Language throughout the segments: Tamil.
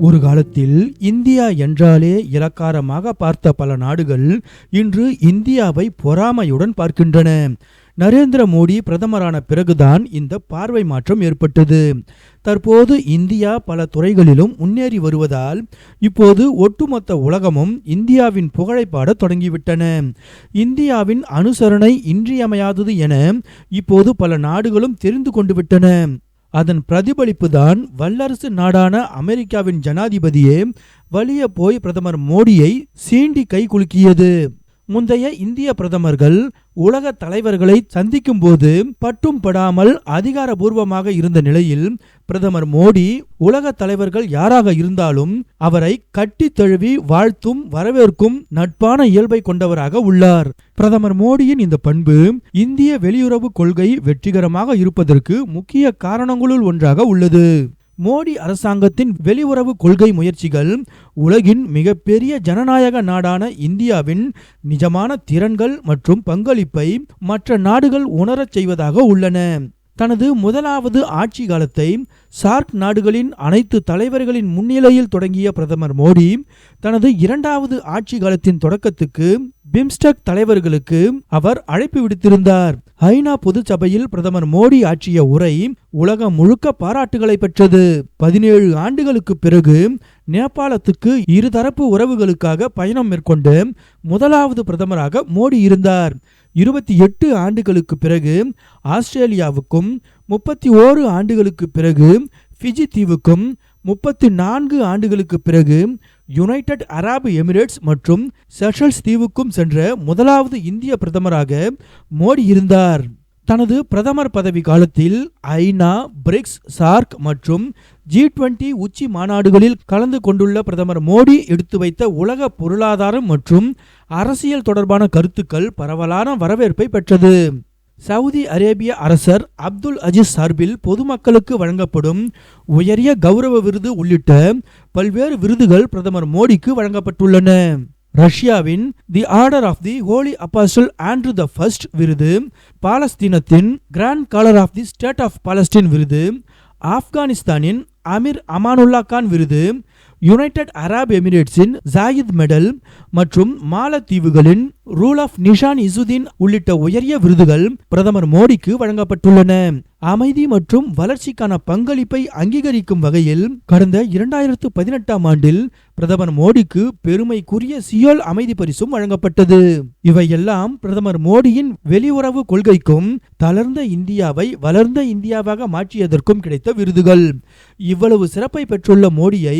ஒரு காலத்தில் இந்தியா என்றாலே இலக்காரமாக பார்த்த பல நாடுகள் இன்று இந்தியாவை பொறாமையுடன் பார்க்கின்றன. நரேந்திர மோடி பிரதமரான பிறகுதான் இந்த பார்வை மாற்றம் ஏற்பட்டது. தற்போது இந்தியா பல துறைகளிலும் முன்னேறி வருவதால் இப்போது ஒட்டுமொத்த உலகமும் இந்தியாவின் புகழை பாட தொடங்கிவிட்டன. இந்தியாவின் அனுசரணை இன்றியமையாதது என இப்போது பல நாடுகளும் தெரிந்து கொண்டு விட்டன. அதன் பிரதிபலிப்புதான் வல்லரசு நாடான அமெரிக்காவின் ஜனாதிபதியே வலிய போய் பிரதமர் மோடியை சீண்டி கை குலுக்கியது. முந்தைய இந்திய பிரதமர்கள் உலக தலைவர்களை சந்திக்கும் போது பட்டும் படாமல் அதிகாரபூர்வமாக இருந்த நிலையில் பிரதமர் மோடி உலக தலைவர்கள் யாராக இருந்தாலும் அவரை கட்டி தழுவி வாழ்த்தும் வரவேற்கும் நட்பான இயல்பை கொண்டவராக உள்ளார். பிரதமர் மோடியின் இந்த பண்பு இந்திய வெளியுறவு கொள்கை வெற்றிகரமாக இருப்பதற்கு முக்கிய காரணங்களுள் ஒன்றாக உள்ளது. மோடி அரசாங்கத்தின் வெளியுறவு கொள்கை முயற்சிகள் உலகின் மிகப்பெரிய ஜனநாயக நாடான இந்தியாவின் நிஜமான திறன்கள் மற்றும் பங்களிப்பை மற்ற நாடுகள் உணரச் செய்வதாக உள்ளன. தனது முதலாவது ஆட்சி காலத்தை சார்க் நாடுகளின் அனைத்து தலைவர்களின் முன்னிலையில் தொடங்கிய பிரதமர் மோடி தனது இரண்டாவது ஆட்சி காலத்தின் தொடக்கத்துக்கு பிம்ஸ்டெக் தலைவர்களுக்கு அவர் அழைப்பு விடுத்திருந்தார். ஐநா பொதுச்சபையில் பிரதமர் மோடி ஆற்றிய உரை உலகம் முழுக்க பாராட்டுகளை பெற்றது. பதினேழு ஆண்டுகளுக்கு பிறகு நேபாளத்துக்கு இருதரப்பு உறவுகளுக்காக பயணம் மேற்கொண்டு முதலாவது பிரதமராக மோடி இருந்தார். இருபத்தி எட்டு ஆண்டுகளுக்கு பிறகு ஆஸ்திரேலியாவுக்கும் முப்பத்தி ஓரு ஆண்டுகளுக்கு பிறகு ஃபிஜி தீவுக்கும் முப்பத்தி நான்கு ஆண்டுகளுக்கு பிறகு யுனைடெட் அரபு எமிரேட்ஸ் மற்றும் செஷல்ஸ் தீவுக்கும் சென்ற முதலாவது இந்திய பிரதமராக மோடி இருந்தார். தனது பிரதமர் பதவி காலத்தில் ஐநா பிரிக்ஸ் சார்க் மற்றும் ஜி டுவெண்டி உச்சி மாநாடுகளில் கலந்து கொண்டுள்ள பிரதமர் மோடி எடுத்து வைத்த உலக பொருளாதாரம் மற்றும் அரசியல் தொடர்பான கருத்துக்கள் பரவலான வரவேற்பை பெற்றது. சவுதி அரேபிய அரசர் அப்துல் அஜீஸ் சார்பில் பொதுமக்களுக்கு வழங்கப்படும் உயரிய கௌரவ விருது உள்ளிட்ட பல்வேறு விருதுகள் பிரதமர் மோடிக்கு வழங்கப்பட்டுள்ளன. ரஷ்யாவின் the order of the holy apostle Andrew the first விருது பாலஸ்தீனத்தின் grand collar of the state of Palestine விருது ஆப்கானிஸ்தானின் அமீர் அமானுல்லா கான் விருது யுனைடெட் அரப் எமிரேட்ஸின் ஜாயித் மெடல் மற்றும் மாலத்தீவுகளின் ரூல் ஆஃப் நிஷான் இசுதீன் உள்ளிட்ட உயரிய விருதுகள் பிரதமர் மோடிக்கு வழங்கப்பட்டுள்ளன. அமைதி மற்றும் வளர்ச்சிக்கான பங்களிப்பை அங்கீகரிக்கும் வகையில் கடந்த இரண்டாயிரத்து பதினெட்டாம் ஆண்டில் பிரதமர் மோடிக்கு பெருமைக்குரிய சியோல் அமைதி பரிசும் வழங்கப்பட்டது. இவையெல்லாம் பிரதமர் மோடியின் வெளியுறவு கொள்கைக்கும் தளர்ந்த இந்தியாவை வளர்ந்த இந்தியாவாக மாற்றியதற்கும் கிடைத்த விருதுகள். இவ்வளவு சிறப்பை பெற்றுள்ள மோடியை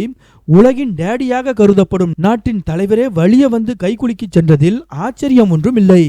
உலகின் டேடியாக கருதப்படும் நாட்டின் தலைவரே வழிய வந்து கைகுலுக்கிச் சென்றதில் ஆச்சரியம் ஒன்றும் இல்லை